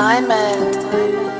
Simon.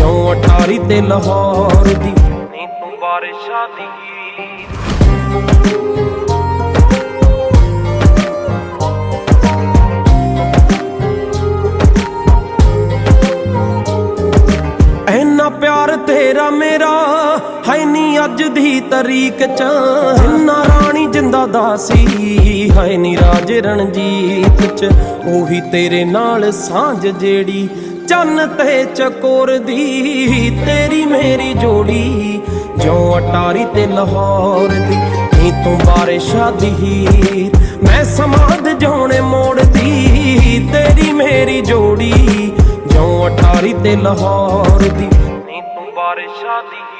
ਜਿਉਂ ਅਟਾਰੀ ਤੇ ਲਾਹੌਰ ਦੀ? ਨੀ ਤੂੰ ਬਾਰਿਸ਼ਾਂ ਦੀ। ਐਨਾ ਪਿਆਰ ਤੇਰਾ ਮੇਰਾ ਹੈ ਨੀ ਅੱਜ ਦੀ ਤਰੀਕ ਚ। ਜਿੰਨਾ ਰਾਣੀ ਜਿੰਦਾ ਦਾਸੀ ਹੈ ਨੀ ਰਾਜ ਰਣਜੀਤ ਚ। ਉਹੀ ਤੇਰੇ ਨਾਲ ਸਾਂਝ ਜਿਹੜੀ ਚੰਨ ਤੇ ਚਕੋਰ ਦੀ ਤੇਰੀ ਮੇਰੀ ਜੋੜੀ, ਜਿਉਂ ਅਟਾਰੀ ਤੇ ਲਾਹੌਰ ਦੀ, ਨੀ ਤੂੰ ਬਾਰਿਸ਼ਾਂ ਦੀ ਮੈਂ ਸਮਾਦ ਜਾਉਣੇ ਮੋੜਦੀ ਤੇਰੀ ਮੇਰੀ ਜੋੜੀ, ਜਿਉਂ ਅਟਾਰੀ ਤੇ ਲਾਹੌਰ ਦੀ, ਨੀ ਤੂੰ ਬਾਰਿਸ਼ਾਂ ਦੀ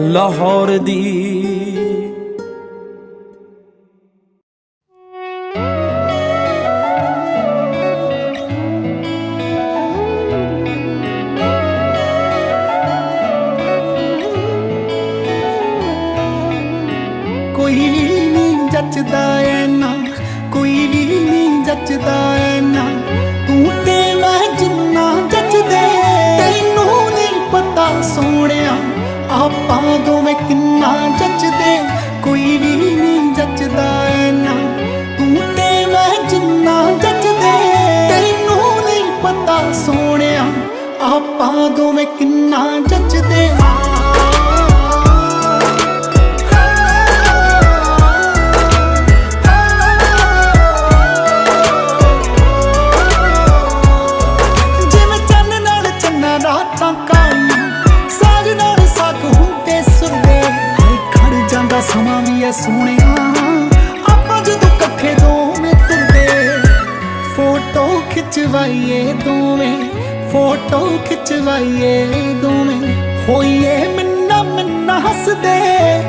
ਲਾਹੌਰ ਦੀ ਸੋਹਣਿਆ, ਆਪਾਂ ਦੋਵੇਂ ਕਿੰਨਾ ਜੱਜਦੇ ਜਿਵੇਂ ਚੰਨ ਨਾਲ ਚੰਨਾ ਰਾਤਾਂ ਕਾਈ ਸਾਜ ਨਾਲ ਸਾਕ ਹੁੰਦੇ ਸੁਰਦੇ ਖੜ ਜਾਂਦਾ ਸਮਾਂ ਵੀ ਐ ਸੋਹਣਿਆ। ਆਪਾਂ ਜਦੋਂ ਇਕੱਠੇ ਦੋਵੇਂ ਖਿਚਵਾਈਏ ਦੋਵੇਂ, ਫੋਟੋ ਖਿਚਵਾਈਏ ਦੋਵੇਂ। ਹੋਈਏ ਮਿੰਨਾ ਮਿੰਨਾ ਹੱਸਦੇ,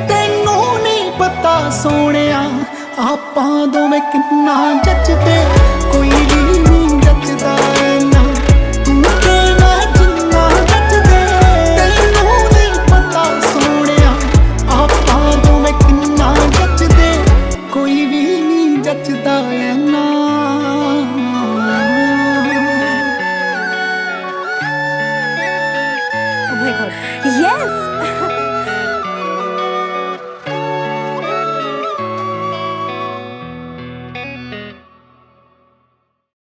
ਤੈਨੂੰ ਨਹੀਂ ਪਤਾ ਸੋਹਣਿਆ, ਆਪਾਂ ਦੋਵੇਂ ਕਿੰਨਾ ਜੱਜਦੇ। Yes!